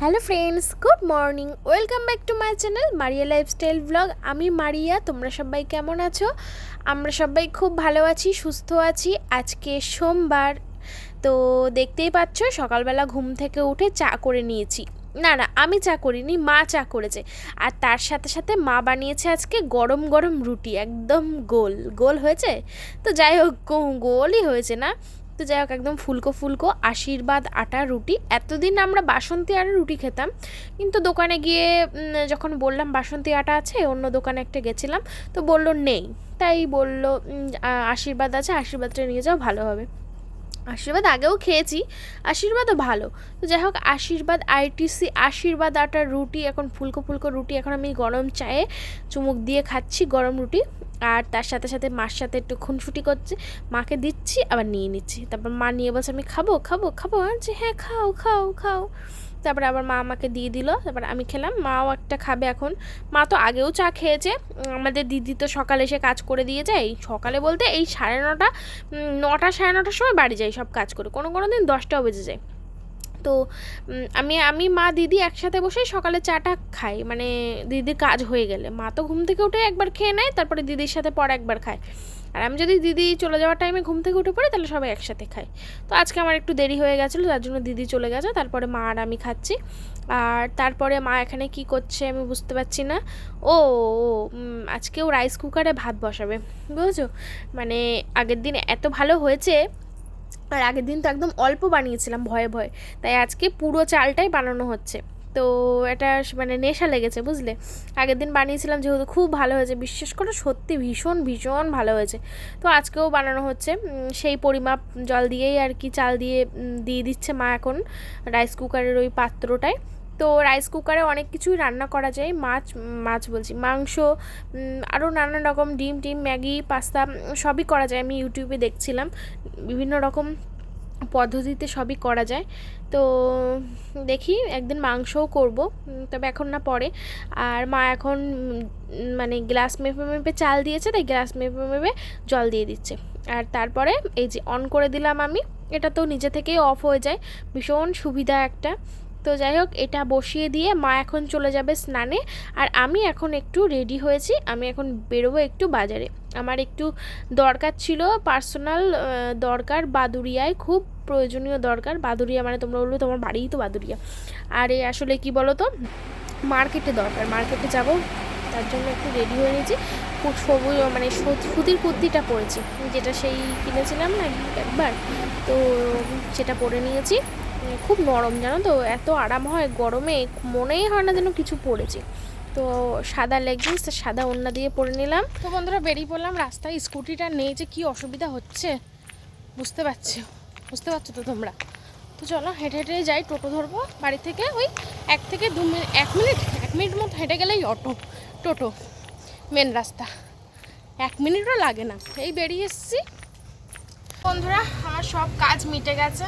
Hello friends good morning welcome back to my channel Maria lifestyle blog আমি মারিয়া, তোমরা সবাই কেমন আছো? আমরা সবাই খুব ভালো আছি, সুস্থ আছি। আজকে সোমবার, তো দেখতেই পাচ্ছ, সকালবেলা ঘুম থেকে উঠে চা করে নিয়েছি। না না, আমি চা করিনি, মা চা করেছে। আর তার সাথে সাথে মা বানিয়েছে আজকে গরম গরম রুটি, একদম গোল। গোল হয়েছে? তো যাই হোক গোলই হয়েছে না? তো যাই হোক, একদম ফুলকো ফুলকো, আশীর্বাদ, আটা, রুটি। এতদিন আমরা বাসন্তী আটা রুটি খেতাম, কিন্তু দোকানে গিয়ে যখন বললাম বাসন্তী আটা আছে, অন্য দোকানে একটা গেছিলাম, তো বলল নেই। তাই বলল আশীর্বাদ আছে, আশীর্বাদটা নিয়ে যাও, ভালো হবে। আশীর্বাদ আগেও খেয়েছি, আশীর্বাদও ভালো। তো যাই হোক, আশীর্বাদ, আইটিসি, আশীর্বাদ আটার রুটি, এখন ফুলকো ফুলকো রুটি, এখন আমি গরম চায়ে চুমুক দিয়ে খাচ্ছি গরম রুটি। আর তার সাথে সাথে মার সাথে একটু খুনসুটি করছে। মাকে দিচ্ছি, আবার নিয়ে নিচ্ছি। তারপর মা নিয়ে বলছে, আমি খাব খাব খাব। আনছি হ্যাঁ খাও খাও খাও। তারপরে আবার মা আমাকে দিয়ে দিল। তারপর আমি খেলাম, মাও একটা খাবে এখন। মা তো আগেও চা খেয়েছে। আমাদের দিদি তো সকালে এসে কাজ করে দিয়ে যায়। সকালে বলতে এই সাড়ে নটা নটা, সাড়ে নটার সময় বাড়ি যাই সব কাজ করে। কোনো কোনো দিন দশটাও বেজে যায়। তো আমি আমি মা দিদি একসাথে বসে সকালে চাটা খাই। মানে দিদির কাজ হয়ে গেলে। মা তো ঘুম থেকে উঠে একবার খেয়ে নেয় তারপরে দিদির সাথে পর একবার খায়। আর আমি যদি দিদি চলে যাওয়ার টাইমে ঘুম থেকে উঠে পড়ি তাহলে সবাই একসাথে খাই। তো আজকে আমার একটু দেরি হয়ে গেছিল তার জন্য দিদি চলে গেছে তারপরে মা আর আমি খাচ্ছি। আর তারপরে মা এখানে কি করছে আমি বুঝতে পারছি না। ও ও, উম, আজকেও রাইস কুকারে ভাত বসাবে বুঝেছ? মানে আগের দিন এত ভালো হয়েছে আর আগের দিন তো একদম অল্প বানিয়েছিলাম ভয়ে ভয়ে। তাই আজকে পুরো চালটাই বানানো হচ্ছে। তো এটা মানে নেশা লেগেছে, বুঝলে? আগের দিন বানিয়েছিলাম যেহেতু খুব ভালো হয়েছে, বিশ্বাস করে সত্যি ভীষণ ভীষণ ভালো হয়েছে। তো আজকেও বানানো হচ্ছে। সেই পরিমাপ জল দিয়েই আর কি চাল দিয়ে দিয়ে দিচ্ছে মা এখন রাইস কুকারের ওই পাত্রটায়। তো রাইস কুকারে অনেক কিছুই রান্না করা যায়। মাছ মাছ বলছি, মাংস আরও নানান রকম ডিম, টিম, ম্যাগি, পাস্তা সবই করা যায়। আমি ইউটিউবে দেখছিলাম, বিভিন্ন রকম পদ্ধতিতে সবই করা যায়। তো দেখি, একদিন মাংসও করব তবে এখন না পরে। আর মা এখন মানে গ্লাস মেপে মেপে চাল দিয়েছে, তাই গ্লাস মেপে মেপে জল দিয়ে দিচ্ছে। আর তারপরে এই যে অন করে দিলাম আমি, এটা তো নিজে থেকেই অফ হয়ে যায়। ভীষণ সুবিধা একটা। তো যাই হোক, এটা বসিয়ে দিয়ে মা এখন চলে যাবে স্নানে। আর আমি এখন একটু রেডি হয়েছি। আমি এখন বেরোবো একটু বাজারে। আমার একটু দরকার ছিল পার্সোনাল দরকার বাদুরিয়ায় খুব প্রয়োজনীয় দরকার। বাদুরিয়া মানে তোমরা বলবে তোমার বাড়িই তো বাদুরিয়া আর এ আসলে কি বলো তো মার্কেটে দরকার। মার্কেটে যাব, তার জন্য একটু রেডি হয়ে নিয়েছি। সবুজ মানে সুতির কুর্তিটা পরেছি। যেটা সেই কিনেছিলাম না একবার? তো সেটা পরে নিয়েছি। খুব নরম, জানো তো? এত আরাম হয় গরমে, মনেই হয় না যেন কিছু পরেছি তো সাদা লেগিংস সাদা ওড়না দিয়ে পরে নিলাম। তো বন্ধুরা, বেরিয়ে পড়লাম রাস্তায়। স্কুটিটা নেই যে কি অসুবিধা হচ্ছে? বুঝতে পারছি? বুঝতে পারছ তো তোমরা? তো চলো, হেঁটে হেঁটে যাই, টোটো ধরবো বাড়ি থেকে। ওই এক থেকে দু মিনিট, এক মিনিট এক মিনিট মতো হেঁটে গেলেই অটো, টোটো মেন রাস্তা। এক মিনিটও লাগে না। এই বেরিয়ে এসেছি। বন্ধুরা, আমার সব কাজ মিটে গেছে।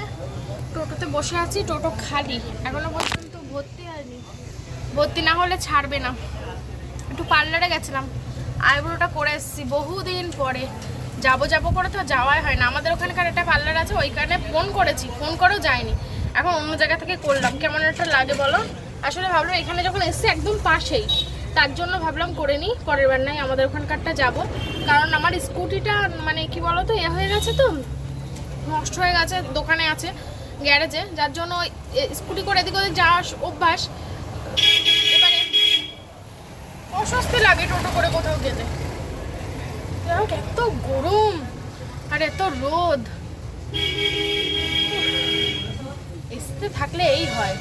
টোটোতে বসে আছি, টোটো খালি। এখনও পর্যন্ত ভর্তি হয়নি। ভর্তি না হলে ছাড়বে না। একটু পার্লারে গেছিলাম। আইব্রোটা করে এসেছি, বহুদিন পরে। যাব যাব করে তো যাওয়াই হয় না। আমাদের ওখানকার একটা পার্লার আছে, ওইখানে ফোন করেছি। ফোন করেও যায়নি। এখন অন্য জায়গা থেকে করলাম। কেমন একটা লাগে বলো? আসলে ভাবলাম এখানে যখন এসছি, একদম পাশেই। তার জন্য ভাবলাম করে নিই, পরের বার নাই আমাদের ওখানকারটা যাব। কারণ আমার স্কুটিটা মানে কি বলো তো এ হয়ে গেছে তো, নষ্ট হয়ে গেছে, দোকানে আছে, গ্যারেজে। যার জন্য স্কুটি করে এদিক ওদিক যাওয়ার অভ্যাস। এবারে অস্বস্তি লাগে টোটো করে কোথাও গেলে। এত গরম আর এত রোদ। এসতে থাকলে এই হয়।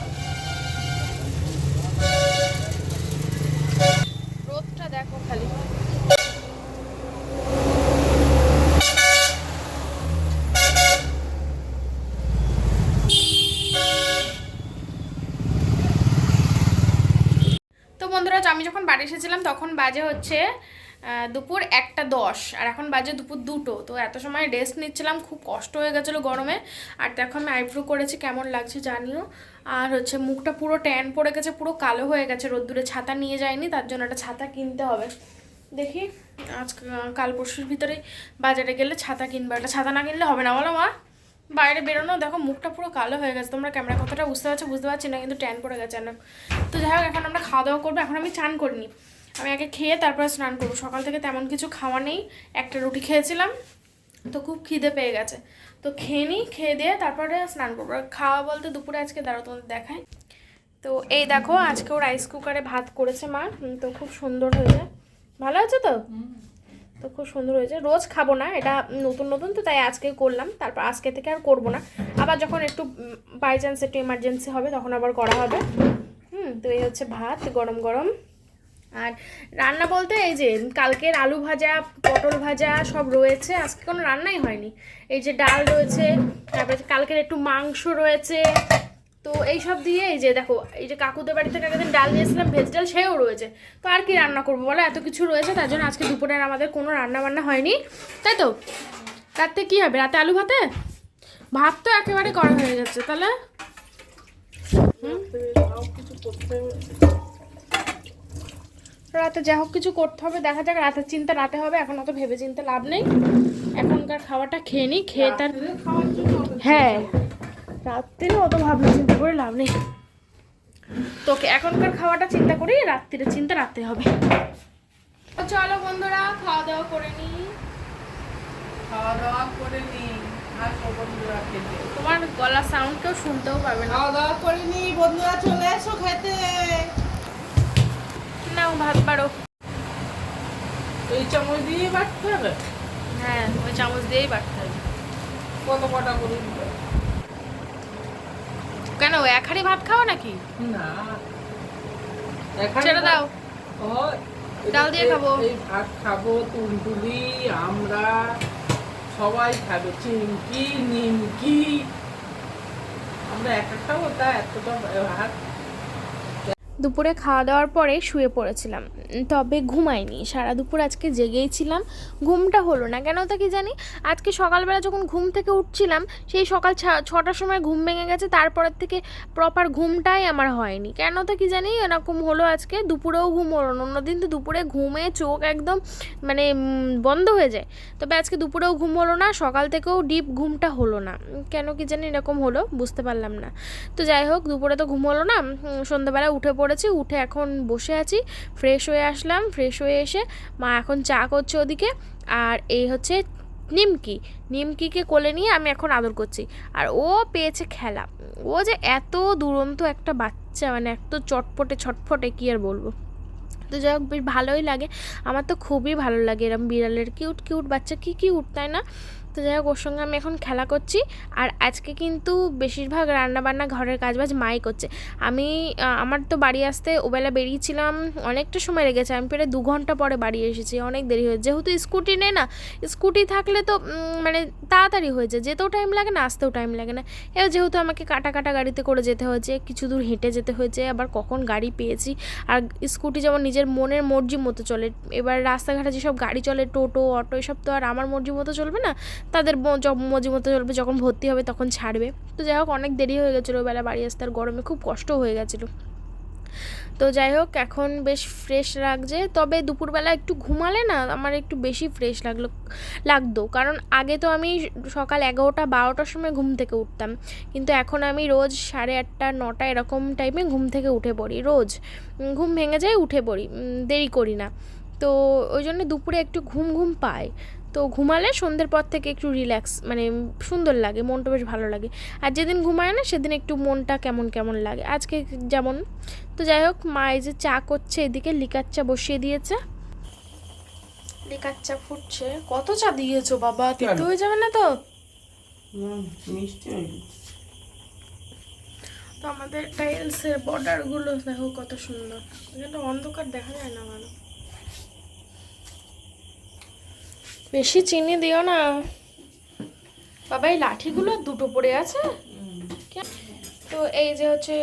দেখো খালি। তো বন্ধুরা আমি যখন বাড়ি এসেছিলাম তখন বাজে হচ্ছে দুপুর একটা দশ, আর এখন বাজে দুপুর দুটো, তো এত সময় রেস্ট নিচ্ছিলাম, খুব কষ্ট হয়ে গেছিল গরমে, আর দেখো আমি আইব্রো করেছি, কেমন লাগছে জানিও, আর হচ্ছে মুখটা পুরো ট্যান পড়ে গেছে, পুরো কালো হয়ে গেছে, রোদ্দুরে ছাতা নিয়ে যায়নি তার জন্য একটা ছাতা কিনতে হবে। দেখি আজ কাল পরশুর ভিতরে বাজারে গেলে ছাতা কিনবো, একটা ছাতা না কিনলে হবে না, বলো মা। বাইরে বেরোনো, দেখো মুখটা পুরো কালো হয়ে গেছে, তোমরা ক্যামেরা কথাটা বুঝতে পারছ, বুঝতে পারছি না, কিন্তু ট্যান পড়ে গেছে না তো যাই হোক, এখন আমরা খাওয়া দাওয়া করব, এখন আমি চান করিনি। আমি আগে খেয়ে তারপরে স্নান করব। সকাল থেকে তেমন কিছু খাওয়া নেই। একটা রুটি খেয়েছিলাম, তো খুব খিদে পেয়ে গেছে। তো খেয়ে নিই, খেয়ে দিয়ে তারপরে স্নান করব। খাওয়া বলতে দুপুরে আজকে দাঁড়াও তোমাদের দেখায় তো এই দেখো আজকেও রাইস কুকারে ভাত করেছে মা। তো খুব সুন্দর হয়েছে। ভালো আছে তো? তো খুব সুন্দর হয়েছে। রোজ খাব না, এটা নতুন নতুন, তো তাই আজকে করলাম। তারপর আজকে থেকে আর করব না। আবার যখন একটু বাই চান্স একটু এমার্জেন্সি হবে, তখন আবার করা হবে। হুম, তো এই হচ্ছে ভাত, গরম গরম। আর রান্না বলতে এই যে কালকের আলু ভাজা, পটল ভাজা সব রয়েছে। আজকে কোনো রান্নাই হয়নি। এই যে ডাল রয়েছে, তারপরে কালকের একটু মাংস রয়েছে। তো এই সব দিয়ে এই যে দেখো, এই যে কাকুদের বাড়ি থেকে একদিন ডাল দিয়েছিলাম ভেজ ডাল সেও রয়েছে। তো আর কি রান্না করব বলো? এত কিছু রয়েছে, তার জন্য আজকে দুপুরে আমাদের কোনো রান্না বান্না হয়নি। তাই তো? রাতে কি হবে? রাতে আলু ভাতে? ভাত তো একেবারে করা হয়ে গেছে তাহলে? রাতে যা হোক কিছু করতে হবে দেখা যাক রাতের চিন্তা রাতে হবে এখন অত ভেবে চিন্তা লাভ নেই। এখনকার খাওয়াটা খেয়ে নিই খেয়ে তার হ্যাঁ। রাত্রিরে অত ভাবনা চিন্তা করে লাভ নেই। তোকে এখনকার খাওয়াটা চিন্তা করি রাত্রিরে চিন্তা রাতে হবে। চলো বন্ধুরা খাওয়া দাওয়া করে নি। খাওয়া দাওয়া করে নি। তোমার গলা সাউন্ড কেউ শুনতেও পাবে না। খাওয়া দাওয়া করে নি বন্ধুরা চলে এসো খেতে। ভাত পারো এই চামচ দিয়ে বাটতে হবে? হ্যাঁ ওই চামচ দিয়েই বাড়তে হবে। কত কটা করে? কেন এক হাঁড়ি ভাত খাও নাকি? না। ছেড়ে দাও। ডাল দিয়ে খাব। এই ভাত খাব তুলতুলি আমরা সবাই খাবে। চিমকি নিমকি। আমরা একা খাব তা এতটা ভাত দুপুরে খাওয়া দাওয়ার পরে শুয়ে পড়েছিলাম। তবে ঘুমাইনি। সারা দুপুর আজকে জেগেই ছিলাম। ঘুমটা হলো না। কেন তা কি জানি? আজকে সকালবেলা যখন ঘুম থেকে উঠছিলাম, সেই সকাল ছটার সময় ঘুম ভেঙে গেছে। তারপরের থেকে প্রপার ঘুমটাই আমার হয়নি। কেন তা কি জানি? এরকম হলো আজকে। দুপুরেও ঘুম হলো না। অন্যদিন তো দুপুরে ঘুমে চোখ একদম মানে বন্ধ হয়ে যায়। তবে আজকে দুপুরেও ঘুম হলো না। সকাল থেকেও ডিপ ঘুমটা হলো না। কেন কি জানি এরকম হলো, বুঝতে পারলাম না। তো যাই হোক, দুপুরে তো ঘুম হলো না। সন্ধ্যাবেলা উঠে পড়েছি উঠে এখন বসে আছি। ফ্রেশ হয়ে আসলাম ফ্রেশ হয়ে এসে মা এখন চা করছে ওদিকে। আর এই হচ্ছে নিমকি। নিমকিকে কোলে নিয়ে আমি এখন আদর করছি। আর ও পেয়েছে খেলা। ও যে এত দুরন্ত একটা বাচ্চা মানে এত চটপটে, ছটফটে, কি আর বলব? তো যাই হোক, বেশ ভালোই লাগে। আমার তো খুবই ভালো লাগে এরম বিড়ালের কিউট কিউট বাচ্চা। কি কিউট তাই না? তো যাই হোক ওর সঙ্গে আমি এখন খেলা করছি আর আজকে কিন্তু বেশিরভাগ রান্নাবান্না ঘরের কাজবাজ মাই করছে। আমি আমার তো বাড়ি আসতে ওবেলা বেরিয়েছিলাম, অনেকটা সময় লেগেছে। আমি প্রায় দু ঘণ্টা পরে বাড়ি এসেছি, অনেক দেরি হয়েছে। যেহেতু স্কুটি নেই না, স্কুটি থাকলে তো মানে তাড়াতাড়ি হয়েছে যেতেও টাইম লাগে না, আসতেও টাইম লাগে না। এবার যেহেতু আমাকে কাটা কাটা গাড়িতে করে যেতে হয়েছে, কিছু দূর হেঁটে যেতে হয়েছে, আবার কখন গাড়ি পেয়েছি। আর স্কুটি যেমন নিজের মনের মর্জি মতো চলে, এবার রাস্তাঘাটে যেসব গাড়ি চলে, টোটো, অটো, এসব তো আর আমার মর্জি মতো চলবে না। তাদের ম- য- মর্জি মতো চলবে যখন ভর্তি হবে তখন ছাড়বে। তো যাই হোক, অনেক দেরি হয়ে গেছিল বেলা বাড়ি আসতে, আর গরমে খুব কষ্ট হয়ে গেছিল। তো যাই হোক, এখন বেশ ফ্রেশ লাগছে। তবে দুপুরবেলা একটু ঘুমালে না আমার একটু বেশি ফ্রেশ লাগল, লাগতো। কারণ আগে তো আমি সকাল এগারোটা, বারোটার সময় ঘুম থেকে উঠতাম। কিন্তু এখন আমি রোজ সাড়ে আটটা, নটা এরকম টাইমে ঘুম থেকে উঠে পড়ি, রোজ। ঘুম ভেঙে যায়, উঠে পড়ি। দেরি করি না। তো ওই জন্য দুপুরে একটু ঘুম ঘুম পায়। তো ঘুমালে সন্ধ্যের পর থেকে একটু রিল্যাক্স মানে সুন্দর লাগে মনটা বেশ ভালো লাগে। আর যেদিন ঘুমায় না সেদিন একটু মনটা কেমন কেমন লাগে। আজকে যেমন তো যাই হোক মা এই যে চা করছে এদিকে লিকার চা বসিয়ে দিয়েছে। লিকার চা ফুটছে। কত চা দিয়েছ বাবা? তিতে হয়ে যাবে না তো? তো আমাদের টাইলসের বর্ডারগুলো দেখো কত সুন্দর। এখানটা অন্ধকার দেখা যায় না ভালো। বেশি চিনি দিও না। বাবা, এই লাঠিগুলো দুটো পড়ে আছে? তো এই যে হচ্ছে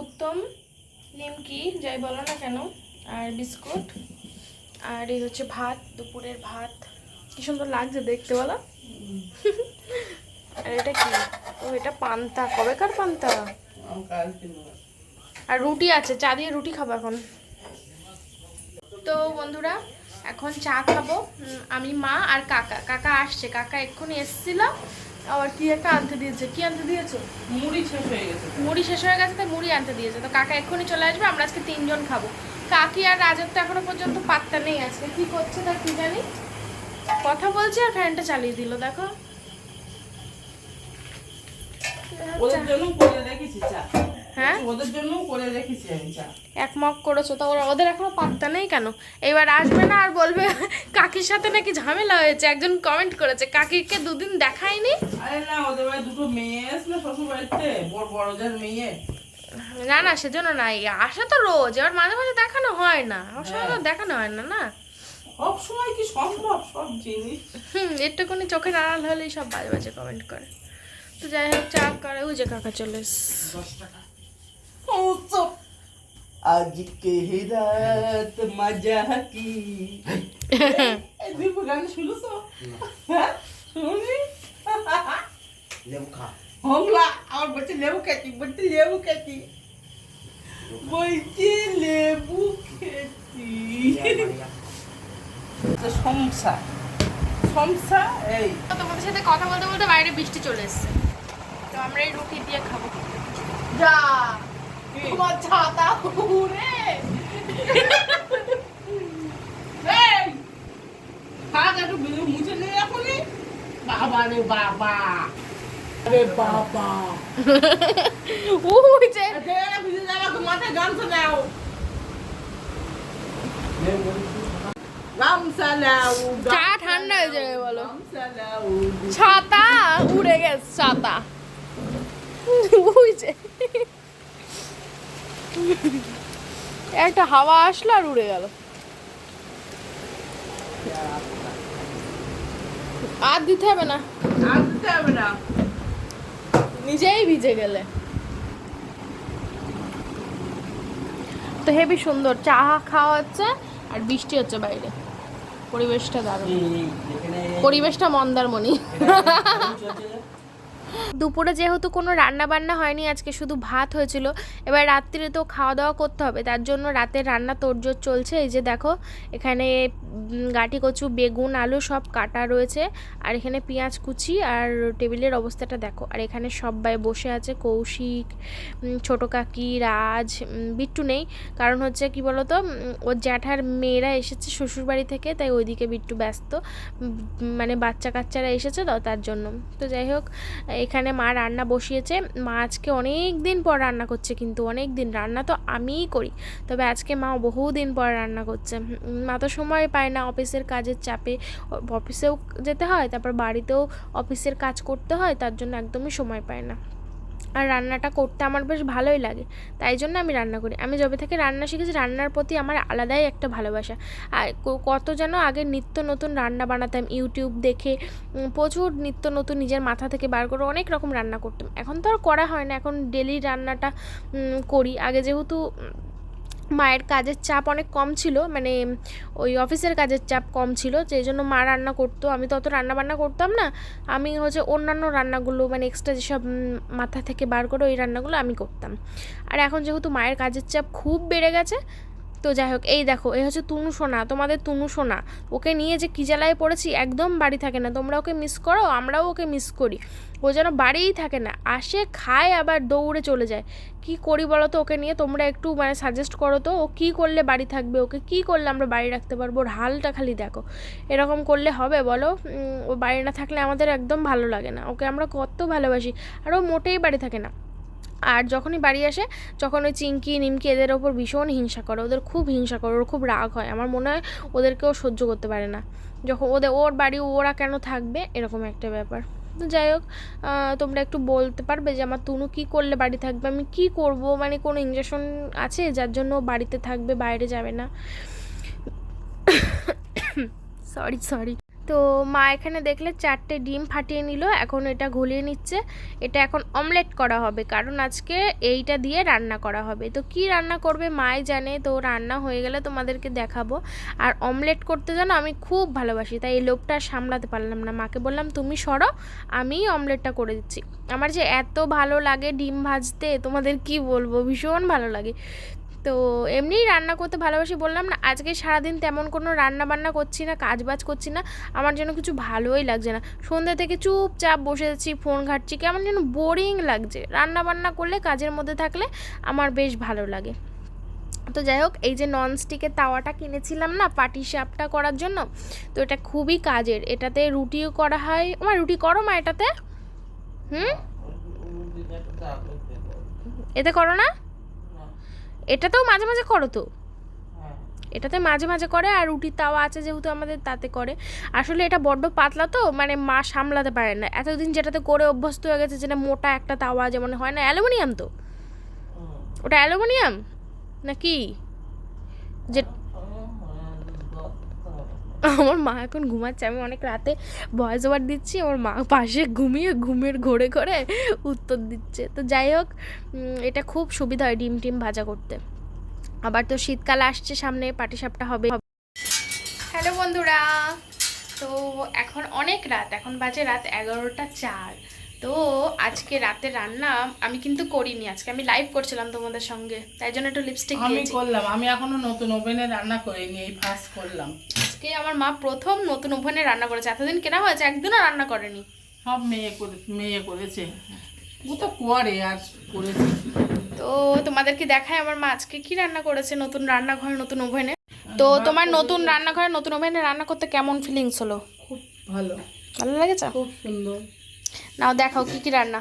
উত্তম, নিমকি, যাই বলো না কেন, আর বিস্কুট, আর এই হচ্ছে ভাত, দুপুরের ভাত। কি সুন্দর লাগছে দেখতে, বলো। আর এটা কি? ও, এটা পান্তা, কবেকার পান্তা। আর রুটি আছে, চা দিয়ে রুটি খাব এখন। তো বন্ধুরা এখন চা খাব। আমি মা আর কাকা। কাকা আসছে। কাকা এক্ষুনি এসেছিল। আবার কি একটা আনতে দিয়েছে? কি আনতে দিয়েছ? মুড়ি শেষ হয়ে গেছে। মুড়ি শেষ হয়ে গেছে তাই মুড়ি আনতে দিয়েছে। তো কাকা এক্ষুনি চলে আসবে আমরা আজকে তিনজন খাব। কাকি আর রাজের তো এখনও পর্যন্ত পাত্তা নেই আজকে। কি করছে তা কি জানি? কথা বলছে আর ফ্যানটা চালিয়ে দিল দেখো। ওদের জন্য করে রেখেছি চা। হ্যাঁ? ওদের জন্য করে রেখেছি আমি চা। এক মগ করেছ তো ওরা ওদের এখনও পাত্তা নেই কেন? এবার আসবে না আর বলবে কাকির সাথে নাকি ঝামেলা হয়েছে একজন কমেন্ট করেছে কাকিকে দুদিন দেখায়নি? আরে না ওদের বাড়ি দুটো মেয়ে আসলে শ্বশুর বাড়িতে বড় বড় যার মেয়ে। না না সেজন্য না এই আসে তো রোজ এবার মাঝে মাঝে দেখানো হয় না সঙ্গে তো দেখানো হয় না না? সব সময় কি সম্ভব সব জিনিস? হুম একটুখানি চোখের আড়াল হলেই সব বাজে বাজে কমেন্ট করে। তো যাই হোক চা করে ওই যে কাকা চলে। দশ টাকা। आज के ही रात मजा की এই দীপু গান শুনেছো হ্যাঁ শুনি লেবু খা হংলা আমার বলছে লেবু খেতি বলছে লেবু খেতি বলছি লেবু খেতি তো সমস্যা সমস্যা এই তো তোমাদের সাথে কথা বলতে বলতে বাইরে বৃষ্টি চলে এসছে তো আমরা এই রুটি দিয়ে খাবো যা তোমার ছাতা উড়ে এই হাত একটু মুছে নিয়ে এখনই বাবা রে বাবা আরে বাবা ওই যে ভিজে যাওয়া মাথায় গামছা নাও চা ঠান্ডা হয়ে যাবে বলো ছাতা। উড়ে গেছে ছাতা যে। একটা হাওয়া আসলো আর উড়ে গেল। আর দিতে হবে না। আর দিতে হবে না। নিজেই ভিজে গেলে। তো হেবি সুন্দর। চা খাওয়া হচ্ছে আর বৃষ্টি হচ্ছে বাইরে। পরিবেশটা দারুণ। পরিবেশটা মন্দারমণি। দুপুরে যেহেতু কোনো রান্না বান্না হয়নি, আজকে শুধু ভাত হয়েছিল। এবার রাত্রিরে তো খাওয়া দাওয়া করতে হবে, তার জন্য রাতের রান্না তোড়জোড় চলছে। এই যে দেখো, এখানে গাঁটি কচু, বেগুন, আলু সব কাটা রয়েছে, আর এখানে পেঁয়াজ কুচি আর টেবিলের অবস্থাটা দেখো। আর এখানে সবাই বসে আছে, কৌশিক ছোট কাকি, রাজ বিট্টু নেই। কারণ হচ্ছে কি বলতো ওর জ্যাঠার মেয়েরা এসেছে শ্বশুরবাড়ি থেকে, তাই ওইদিকে বিট্টু ব্যস্ত। মানে বাচ্চা কাচ্চারা এসেছে তো, তার জন্য। তো যাই হোক এখানে মা রান্না বসিয়েছে। মা আজকে অনেক দিন পর রান্না করছে কিন্তু অনেক দিন রান্না তো আমিই করি। তবে আজকে মা বহু দিন পর রান্না করছে। মা তো সময় পায় না অফিসের কাজের চাপে। অফিসেও যেতে হয়, তারপর বাড়িতেও অফিসের কাজ করতে হয়, তার জন্য একদমই সময় পায় না। আর রান্নাটা করতে আমার বেশ ভালোই লাগে। তাই জন্য আমি রান্না করি। আমি যবে থেকে রান্না শিখেছি, রান্নার প্রতি আমার আলাদাই একটা ভালোবাসা। আর কত যেন আগে নিত্য নতুন রান্না বানাতাম, ইউটিউব দেখে প্রচুর নিত্য নতুন নিজের মাথা থেকে বার করে অনেক রকম রান্না করতাম। এখন তো আর করা হয় না। এখন ডেলি রান্নাটা করি। আগে যেহেতু মায়ের কাজের চাপ অনেক কম ছিল মানে ওই অফিসের কাজের চাপ কম ছিল, যেই জন্য মা রান্না করতো। আমি তো অত রান্না বান্না করতাম না, আমি হচ্ছে অন্যান্য রান্নাগুলো মানে এক্সট্রা যেসব মাথা থেকে বার করে ওই রান্নাগুলো আমি করতাম। আর এখন যেহেতু মায়ের কাজের চাপ খুব বেড়ে গেছে তো যাই হোক, এই দেখো, এই হচ্ছে তুনু সোনা, তোমাদের তুনু সোনা। ওকে নিয়ে যে কী জ্বালায় পড়েছি, একদম বাড়ি থাকে না। তোমরা ওকে মিস করো, আমরাও ওকে মিস করি। ও যেন বাড়িই থাকে না, আসে, খায়, আবার দৌড়ে চলে যায়। কি করি বলো তো ওকে নিয়ে? তোমরা একটু মানে সাজেস্ট করো তো, ও কী করলে বাড়ি থাকবে? ওকে কী করলে আমরা বাড়ি রাখতে পারব? ওর হালটা খালি দেখো। এরকম করলে হবে বলো? ও বাড়ি না থাকলে আমাদের একদম ভালো লাগে না। ওকে আমরা কত ভালোবাসি। আর ও মোটেই বাড়ি থাকে না। আর যখনই বাড়ি আসে, যখন ওই চিংকি, নিমকি এদের ওপর ভীষণ হিংসা করে, ওদের খুব হিংসা করে, ওর খুব রাগ হয়। আমার মনে হয় ওদেরকেও সহ্য করতে পারে না। যখন ওদের, ওর বাড়ি, ওরা কেন থাকবে, এরকম একটা ব্যাপার। তো যাই হোক তোমরা একটু বলতে পারবে যে আমার তুনু কী করলে বাড়ি থাকবে? আমি কি করব? মানে কোনো ইঞ্জেকশন আছে যার জন্য বাড়িতে থাকবে, বাইরে যাবে না? সরি সরি তো মা এখানে দেখলে চারটে ডিম ফাটিয়ে নিল, এখন এটা ঘুলিয়ে নিচ্ছে। এটা এখন অমলেট করা হবে, কারণ আজকে এইটা দিয়ে রান্না করা হবে। তো কি রান্না করবে মাই জানে, তো রান্না হয়ে গেলে তোমাদেরকে দেখাবো। আর অমলেট করতে জানো আমি খুব ভালোবাসি, তাই এই লোভটা সামলাতে পারলাম না। মাকে বললাম, তুমি সরো, আমি অমলেটটা করে দিচ্ছি। আমার যে এত ভালো লাগে ডিম ভাজতে, তোমাদের কি বলব? ভীষণ ভালো লাগে। তো এমনিই রান্না করতে ভালোবাসি, বললাম না, আজকে সারাদিন তেমন কোনো রান্না বান্না করছি না কাজ বাজ করছি না, আমার যেন কিছু ভালোই লাগছে না। সন্ধ্যা থেকে চুপচাপ বসে আছি, ফোন ঘাটছি, কেমন যেন বোরিং লাগছে। রান্না বান্না করলে, কাজের মধ্যে থাকলে আমার বেশ ভালো লাগে। তো যাই হোক, এই যে ননস্টিকের তাওয়াটা কিনেছিলাম না, পাটি সাপটা করার জন্য, তো এটা খুবই কাজের। এটাতে রুটিও করা হয়। আমার রুটি করো মা এটাতে। হুম? এতে করো না? এটাতেও মাঝে মাঝে করো তো। এটাতে মাঝে মাঝে করে আর রুটির তাওয়া আছে যেহেতু আমাদের তাতে করে। আসলে এটা বড্ড পাতলা তো মানে মা সামলাতে পারে না। এতদিন যেটাতে করে অভ্যস্ত হয়ে গেছে যেটা মোটা একটা তাওয়া যেমন হয় না অ্যালুমিনিয়াম তো? ওটা অ্যালুমিনিয়াম? না কি? যে আমার মা এখন ঘুমাচ্ছে। আমি অনেক রাতে ভয়েস ওভার দিচ্ছি, আমার মা পাশে ঘুমিয়ে ঘুমের ঘোরে ঘোরে উত্তর দিচ্ছে। তো যাই হোক এটা খুব সুবিধা হয় ডিম টিম ভাজা করতে। আবার তো শীতকাল আসছে সামনে, পাটিসাপটা হবে। হ্যালো বন্ধুরা, তো এখন অনেক রাত, এখন বাজে রাত এগারোটা চার। তো আজকে রাতে রান্না আমি কিন্তু করিনি আজকে আমি লাইভ করছিলাম তোমাদের সঙ্গে তাই জন্য একটু লিপস্টিক আমি করলাম আমি এখনও নতুন ওভেনে রান্না করিনি এই ফার্স্ট করলাম। আজকে আমার মা প্রথম নতুন ওভেনে রান্না করেছে এতদিন কেনা হয়েছে একদিনও রান্না করেনি। সব মেয়ে করে মেয়ে করেছে। ও তো করে আর করেছে। তো তোমাদেরকে দেখায় আমার মা আজকে কি রান্না করেছে নতুন রান্নাঘরে নতুন ওভেনে তো তোমার নতুন রান্নাঘরে নতুন ওভেনে রান্না করতে কেমন ফিলিংস হলো? খুব ভালো। ভালো লেগেছে? খুব সুন্দর। নাও দেখাও কি কি রান্না।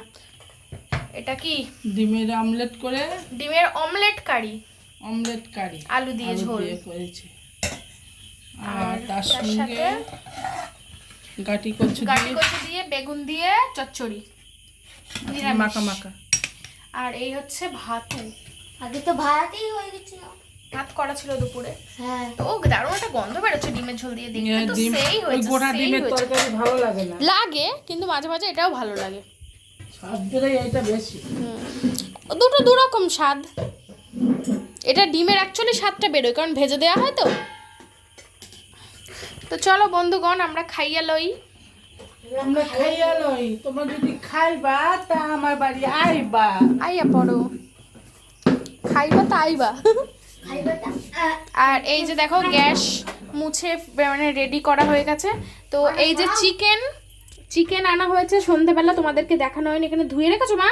এটা কি? ডিমের আমলেট করে ডিমের অমলেট কারি। অমলেট কারি। আলু দিয়ে ঝোল। করেছে। আর তার সঙ্গে সাথে গাটি কচু গাটি দিয়ে কচু দিয়ে বেগুন দিয়ে চচ্চড়ি। নিরামিষ। মাখা মাখা। আর এই হচ্ছে ভাতু। আগে তো ভাতই হয়ে গেছিল। ভাত করা ছিল দুপুরে। হ্যাঁ। তো দারুণ একটা গন্ধ বেরোচ্ছে ডিমের ঝোল দিয়ে দেখতে। তো ডিম সেই ওই হয়েছে গোটা ডিমের তরকারি ভালো লাগে না। লাগে কিন্তু মাঝে মাঝে এটাও ভালো লাগে। সব দিলে এইটা বেশি। হুম। দুটো দু রকম স্বাদ। এটা ডিমের অ্যাকচুয়ালি স্বাদটা বেরোয় কারণ ভেজে দেওয়া হয় তো। তো চলো বন্ধুগণ আমরা খাইয়া লই। আমরা খাইয়া লই। তোমরা যদি খাইবা তা আমার বাড়ি আইবা। আইয়া পড়ো। খাইবা তা আইবা। তা আর এই যে দেখো গ্যাস মুছে মানে রেডি করা হয়ে গেছে। তো এই যে চিকেন চিকেন আনা হয়েছে সন্ধেবেলা তোমাদেরকে দেখানো হয়নি। এখানে ধুয়ে রেখেছো মা?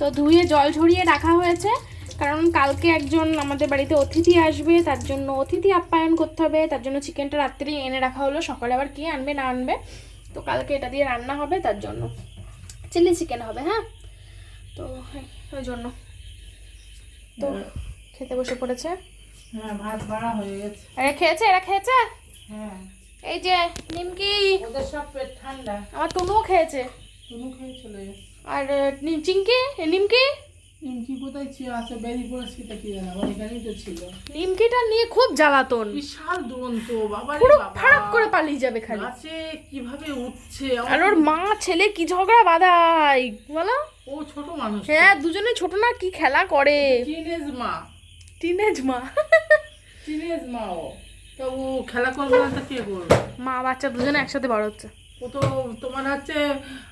তো ধুয়ে জল ঝরিয়ে রাখা হয়েছে। কারণ কালকে একজন আমাদের বাড়িতে অতিথি আসবে তার জন্য অতিথি আপ্যায়ন করতে হবে তার জন্য চিকেনটা রাত্রি এনে রাখা হলো। সকালে আবার কি আনবে না আনবে? তো কালকে এটা দিয়ে রান্না হবে তার জন্য চিলি চিকেন হবে হ্যাঁ? তো হ্যাঁ, ওই জন্য। তো খেতে বসে পড়েছে? হ্যাঁ ভাত বাড়া হয়ে গেছে। এরা খেয়েছে? এরা খেয়েছে? হ্যাঁ। এই যে নিমকি। ওদের সব পেট ঠান্ডা। আমার টুনুও খেয়েছে। তুমি খেয়ে চলে গেছে। আর চিংকি? নিমকি? নিমকি কোথায় ছিল? আছে বেরিয়ে পড়েছে তা কি জানা? আমার এখানেই তো ছিল। নিমকিটা নিয়ে খুব জ্বালাতন। বিশাল দুরন্ত বাবা রে পুরো ফারাক করে পালিয়ে যাবে খালি। গাছে কীভাবে উঠছে? আর ওর মা ছেলে কি ঝগড়া বাঁধাই বলো? ও ছোট মানুষ হ্যাঁ দুজনে ছোট না কি খেলা করে? টিনেজ মা। টিনেজ মা। টিনেজ মা ও। তা ও খেলা করবে না তা কে করবে? মা বাচ্চা দুজনে একসাথে বড় হচ্ছে। ও তো তোমার হচ্ছে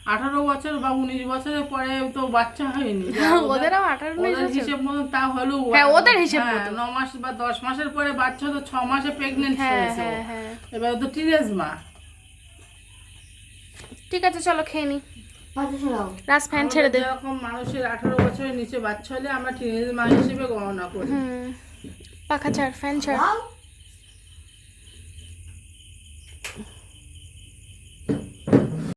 আঠারো বছর বা উনিশ বছরের পরে তো বাচ্চা হয়নি। ওদেরও আঠারো উনিশ ওদের হিসেব মতো তা হলো হ্যাঁ, ওদের হিসেব হ্যাঁ, ন মাস বা দশ মাসের পরে বাচ্চা তো ছ মাসে প্রেগনেন্ট হ্যাঁ হয়েছে হ্যাঁ হ্যাঁ। এবার তো টিনেজ মা। ঠিক আছে চলো খেয়ে নি। ফ্যান ছেড়ে দে। মানুষের আঠারো বছরের নিচে বাচ্চা হলে আমরা টিনেজ মা হিসেবে গণনা করি। পাখা ছাড় ফ্যান ছাড়।